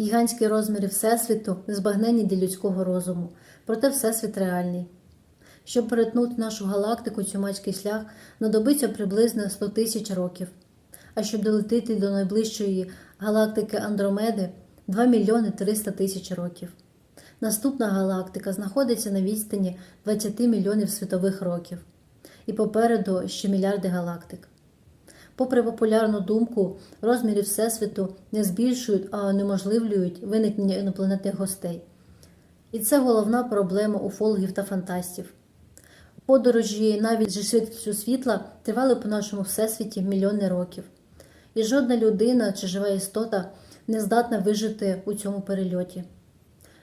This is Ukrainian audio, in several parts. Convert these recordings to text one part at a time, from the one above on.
Гігантські розміри Всесвіту незбагненні для людського розуму, проте Всесвіт реальний. Щоб перетнути нашу галактику цюмацький шлях, знадобиться приблизно 100 тисяч років. А щоб долетіти до найближчої галактики Андромеди 2 мільйони 300 тисяч років. Наступна галактика знаходиться на відстані 20 мільйонів світових років, і попереду ще мільярди галактик. Попри популярну думку, розміри Всесвіту не збільшують, а унеможливлюють виникнення інопланетних гостей. І це головна проблема уфологів та фантастів. Подорожі навіть зі швидкістю світла тривали по нашому всесвіті мільйони років. І жодна людина чи жива істота не здатна вижити у цьому перельоті.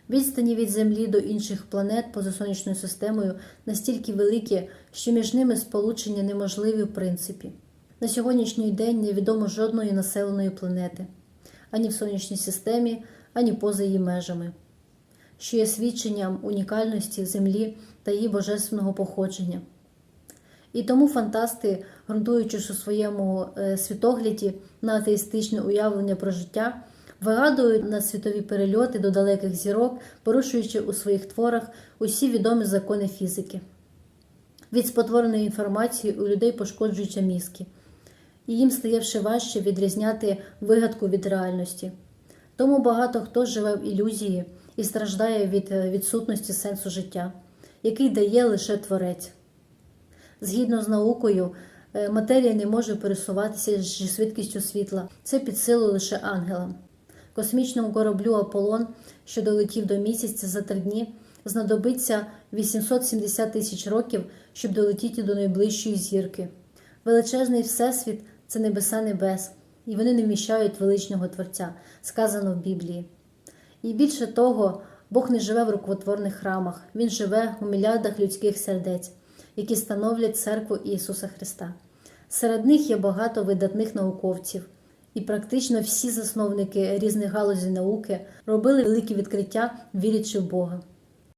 Відстані від Землі до інших планет поза сонячною системою настільки великі, що між ними сполучення неможливі в принципі. На сьогоднішній день невідомо жодної населеної планети ані в сонячній системі, ані поза її межами, що є свідченням унікальності Землі та її божественного походження. І тому фантасти, ґрунтуючись у своєму е, світогляді на атеїстичне уявлення про життя, вигадують надсвітові перельоти до далеких зірок, порушуючи у своїх творах усі відомі закони фізики. Від спотвореної інформації у людей пошкоджуються мізки, і їм стає ще важче відрізняти вигадку від реальності. Тому багато хто живе в ілюзії і страждає від е, відсутності сенсу життя, який дає лише творець. Згідно з наукою, е, матерія не може пересуватися зі швидкістю світла. Це під силу лише ангелам. Космічному кораблю Аполлон, що долетів до місяця за три дні, знадобиться 870 тисяч років, щоб долетіти до найближчої зірки. Величезний всесвіт це небеса небес, і вони не вміщають величного Творця, сказано в Біблії. І більше того, Бог не живе в рукотворних храмах, Він живе у мільярдах людських сердець, які становлять церкву Ісуса Христа. Серед них є багато видатних науковців, і практично всі засновники різних галузей науки робили великі відкриття, вірячи в Бога.